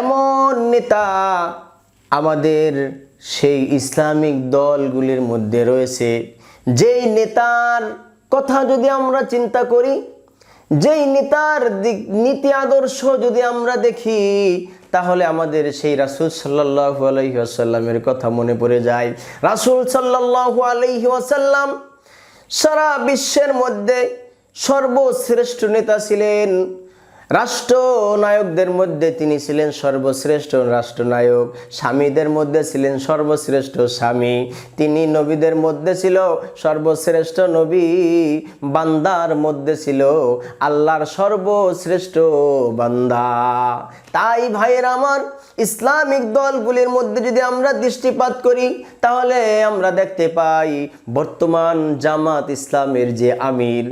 এমন নেতা আমাদের সেই ইসলামিক দলগুলির মধ্যে রয়েছে। যেই নেতার কথা যদি আমরা চিন্তা করি, যেই নেতার দিক, নীতি আদর্শ যদি আমরা দেখি, তাহলে আমাদের সেই রাসুল সাল্লাহ আলহি আসাল্লামের কথা মনে পড়ে যায়। রাসুল সাল্লাহ আলহি আসাল্লাম সারা বিশ্বের মধ্যে সর্বশ্রেষ্ঠ নেতা ছিলেন। রাষ্ট্রনায়কদের মধ্যে তিনি ছিলেন সর্বশ্রেষ্ঠ রাষ্ট্রনায়ক, স্বামীদের মধ্যে ছিলেন সর্বশ্রেষ্ঠ স্বামী, তিনি নবীদের মধ্যে ছিল সর্বশ্রেষ্ঠ নবী, বান্দার মধ্যে ছিল আল্লাহর সর্বশ্রেষ্ঠ বান্দা। তাই ভাইয়ের আমার, ইসলামিক দলগুলির মধ্যে যদি আমরা দৃষ্টিপাত করি, তাহলে আমরা দেখতে পাই বর্তমান জামাত ইসলামের যে আমির,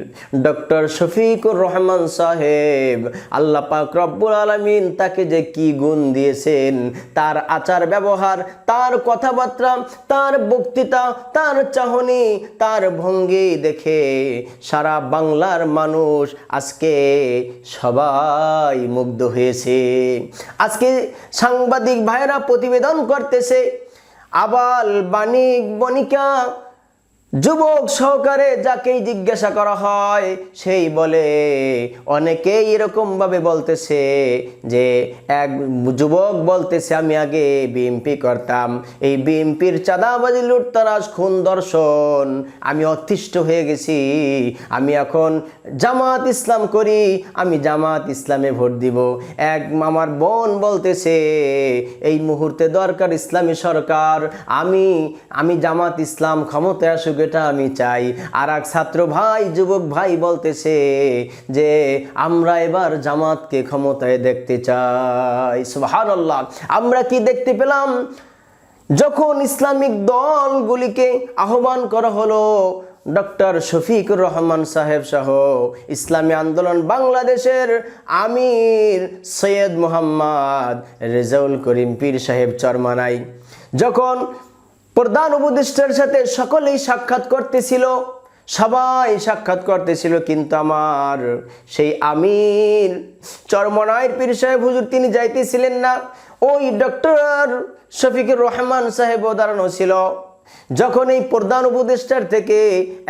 ডক্টর শফিকুর রহমান সাহেব আল্লাহ পাক রব্বুল আলমিন তাকে যে কি গুণ দিয়েছেন, তার আচার ব্যবহার, তার কথাবার্তা, তার বক্তৃতা, তার চাহনি, তার ভঙ্গি দেখে সারা বাংলার মানুষ আজকে সবাই মুগ্ধ হয়েছে। আজকে সাংবাদিক ভাইরা প্রতিবেদন করতেছে, আবাল বাণিক বণিকা যুবক সহকারে যাকেই জিজ্ঞাসা করা হয়, সেই বলে, অনেকেই এরকমভাবে বলতেছে যে, এক যুবক বলতেছে, আমি আগে বিএমপি করতাম। এই বিএমপির চাঁদাবাজি, লুটতরাজ, খুন দর্শন আমি অতিষ্ঠ হয়ে গেছি। আমি এখন জামাত ইসলাম করি, আমি জামাত ইসলামে ভোট দিব। এক আমার বোন বলতেছে, এই মুহূর্তে দরকার ইসলামী সরকার। আমি আমি জামাত ইসলাম ক্ষমতায় আসুক এটা আমি চাই। আর এক ছাত্র ভাই, যুবক ভাই বলতেছে যে, আমরা এবার জামাতকে ক্ষমতায় দেখতে চাই। সুবহানাল্লাহ। আমরা কি দেখতে পেলাম? যখন ইসলামিক দলগুলিকে আহ্বান করা হলো, ডক্টর শফিকুর রহমান সাহেব সহ ইসলামী আন্দোলন বাংলাদেশের আমির সৈয়দ মোহাম্মদ রেজাউল করিম পীর সাহেব চরমানাই যখন প্রধান উপদেষ্টার সাথে সকলেই সাক্ষাৎ করতেছিল। সবাই সাক্ষাৎ করতেছিল, কিন্তু আমার সেই আমির, চরমনায়ের পীর সাহেব হুজুর তিনি যাইতেছিলেন না। ওই ডক্টর শফিকুর রহমান সাহেব দাঁড়ানো ছিল। যখন এই প্রধান উপদেষ্টার থেকে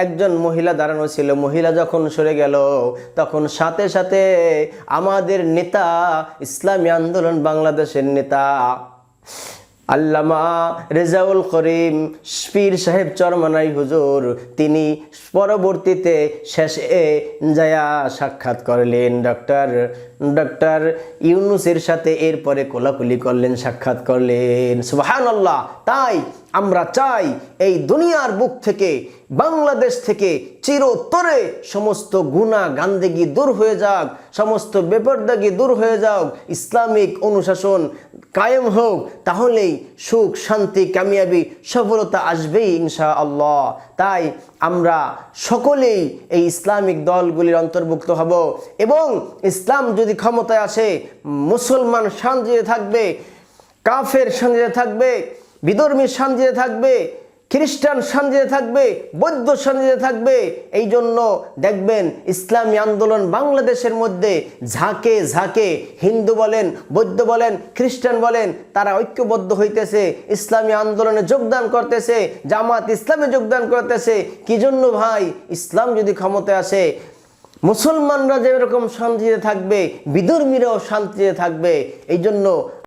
একজন মহিলা দাঁড়ানো ছিল, মহিলা যখন সরে গেল, তখন সাথে সাথে আমাদের নেতা, ইসলামী আন্দোলন বাংলাদেশের নেতা আল্লামা রেজাউল করিম পীর সাহেব চরমানাই হুজুর, তিনি পরবর্তীতে শেষে যায়া সাক্ষাৎ করলেন। ডক্টর ডক্টর ইউনুসের সাথে এরপরে কোলাকুলি করলেন, সাক্ষাৎ করলেন। সুবাহান আল্লাহ তাই আমরা চাই এই দুনিয়ার বুক থেকে, বাংলাদেশ থেকে চিরতরে সমস্ত গুণা গান্দেগি দূর হয়ে যাক, সমস্ত বেপরদাগি দূর হয়ে যাক, ইসলামিক অনুশাসন কায়েম হোক, তাহলেই সুখ, শান্তি, কামিয়াবি, সফলতা আসবেই ইনশা আল্লাহ তাই আমরা সকলেই এই ইসলামিক দলগুলির অন্তর্ভুক্ত হব এবং ইসলাম যদি ক্ষমতায় আসে, মুসলমান শান্তিতে থাকবে, কাফের শান্তিতে থাকবে বিধর্মী শান্তিতে থাকবে, খ্রিস্টান শান্তিতে থাকবে, বৌদ্ধ শান্তিতে থাকবে এই জন্য দেখবেন ইসলামী আন্দোলন বাংলাদেশের মধ্যে ঝাঁকে ঝাঁকে হিন্দু বলেন, বৌদ্ধ বলেন, খ্রিস্টান বলেন, তারা ঐক্যবদ্ধ হইতেছে, ইসলামী আন্দোলনে যোগদান করতেছে, জামাত ইসলামে যোগদান করতেছে। কি জন্য ভাই? ইসলাম যদি ক্ষমতায় আসে, মুসলমানরা যেরকম শান্তিতে থাকবে, বিধর্মীরাও শান্তিতে থাকবে এই জন্য